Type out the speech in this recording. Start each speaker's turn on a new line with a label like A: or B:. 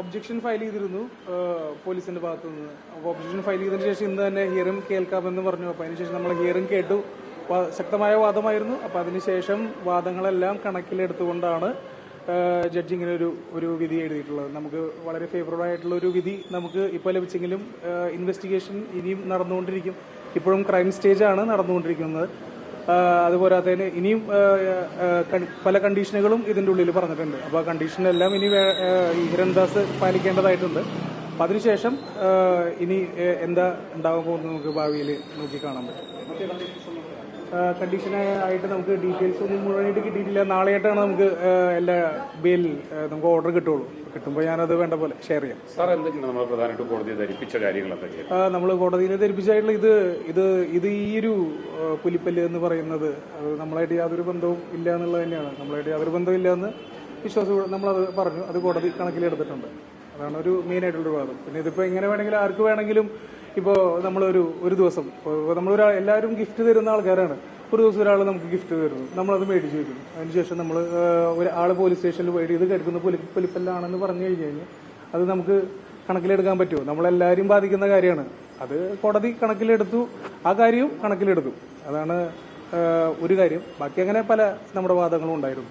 A: Objection file ചെയ്തിരുന്നു. പോലീസിന്റെ ഭാഗത്തു നിന്ന് അപ്പോൾ ഒബ്ജക്ഷൻ ഫയൽ ചെയ്തതിന് ശേഷം ഇന്ന് തന്നെ ഹിയറിംഗ് കേൾക്കാമെന്ന് പറഞ്ഞു. അപ്പോൾ അതിനുശേഷം നമ്മൾ ഹിയറിംഗ് കേട്ടു. ശക്തമായ വാദമായിരുന്നു. അപ്പോൾ അതിനുശേഷം വാദങ്ങളെല്ലാം കണക്കിലെടുത്തുകൊണ്ടാണ് ജഡ്ജിങ്ങിന് ഒരു ഒരു വിധി എഴുതിയിട്ടുള്ളത്. നമുക്ക് വളരെ ഫേവറബിൾ ആയിട്ടുള്ള ഒരു വിധി നമുക്ക് ഇപ്പോൾ ലഭിച്ചെങ്കിലും ഇൻവെസ്റ്റിഗേഷൻ ഇനിയും നടന്നുകൊണ്ടിരിക്കും. ഇപ്പോഴും ക്രൈം സ്റ്റേജാണ് നടന്നുകൊണ്ടിരിക്കുന്നത്. അതുപോരാത്തതിന് ഇനിയും പല കണ്ടീഷനുകളും ഇതിന്റെ ഉള്ളിൽ പറഞ്ഞിട്ടുണ്ട്. അപ്പോൾ ആ കണ്ടീഷനെല്ലാം ഇനി ഹിരൺദാസ് പാലിക്കേണ്ടതായിട്ടുണ്ട്. അപ്പം അതിനുശേഷം ഇനി എന്താ ഉണ്ടാകാൻ പോകുന്നത് നമുക്ക് ഭാവിയിൽ നോക്കി കാണാൻ പറ്റും. കണ്ടീഷൻ ആയിട്ട് നമുക്ക് ഡീറ്റെയിൽസ് ഒന്നും മുഴുവനായിട്ട് കിട്ടിയിട്ടില്ല. നാളെയായിട്ടാണ് നമുക്ക് എല്ലാ ബിൽ നമുക്ക് ഓർഡർ കിട്ടുള്ളൂ. കിട്ടുമ്പോൾ ഞാനത് വേണ്ട പോലെ ഷെയർ ചെയ്യാം.
B: സാർ എന്തൊക്കെയാണ് നമ്മൾ പ്രധാനമായിട്ട് കോടതിയെ ധരിപ്പിച്ച കാര്യങ്ങൾ എന്തൊക്കെയാണ്
A: നമ്മൾ കോടതിയിൽ ധരിപ്പിച്ചായിട്ടുള്ള ഇത് ഇത് ഇത് ഈ ഒരു പുലിപ്പല്ല് എന്ന് പറയുന്നത് അത് നമ്മളായിട്ട് യാതൊരു ബന്ധവും ഇല്ല എന്നുള്ളത് തന്നെയാണ്. നമ്മളായിട്ട് യാതൊരു ബന്ധവും ഇല്ല എന്ന് വിശ്വാസം നമ്മളത് പറഞ്ഞു. അത് കോടതി കണക്കിലെടുത്തിട്ടുണ്ട്. അതാണ് ഒരു മെയിൻ ആയിട്ടുള്ള ഒരു വാദം. പിന്നെ ഇതിപ്പോൾ എങ്ങനെ വേണമെങ്കിലും ആർക്ക് വേണമെങ്കിലും ഇപ്പോൾ നമ്മളൊരു ഒരു ദിവസം. നമ്മൾ നമ്മളൊരു എല്ലാവരും ഗിഫ്റ്റ് തരുന്ന ആൾക്കാരാണ്. ഒരു ദിവസം ഒരാൾ നമുക്ക് ഗിഫ്റ്റ് തരുന്നു. നമ്മളത് മേടിച്ച് വരുന്നു അതിനുശേഷം നമ്മൾ ഒരു ആൾ പോലീസ് സ്റ്റേഷനിൽ പോയിട്ട് ഇത് പൊലിപ്പല്ലാണെന്ന് പുലിപ്പല്ലാണെന്ന് പറഞ്ഞു കഴിഞ്ഞ് കഴിഞ്ഞാൽ അത് നമുക്ക് കണക്കിലെടുക്കാൻ പറ്റുമോ? നമ്മളെല്ലാവരും ബാധിക്കുന്ന കാര്യമാണ്. അത് കോടതി കണക്കിലെടുത്തു. ആ കാര്യവും കണക്കിലെടുത്തു. അതാണ് ഒരു കാര്യം. ബാക്കി അങ്ങനെ പല നമ്മുടെ വാദങ്ങളും ഉണ്ടായിരുന്നു.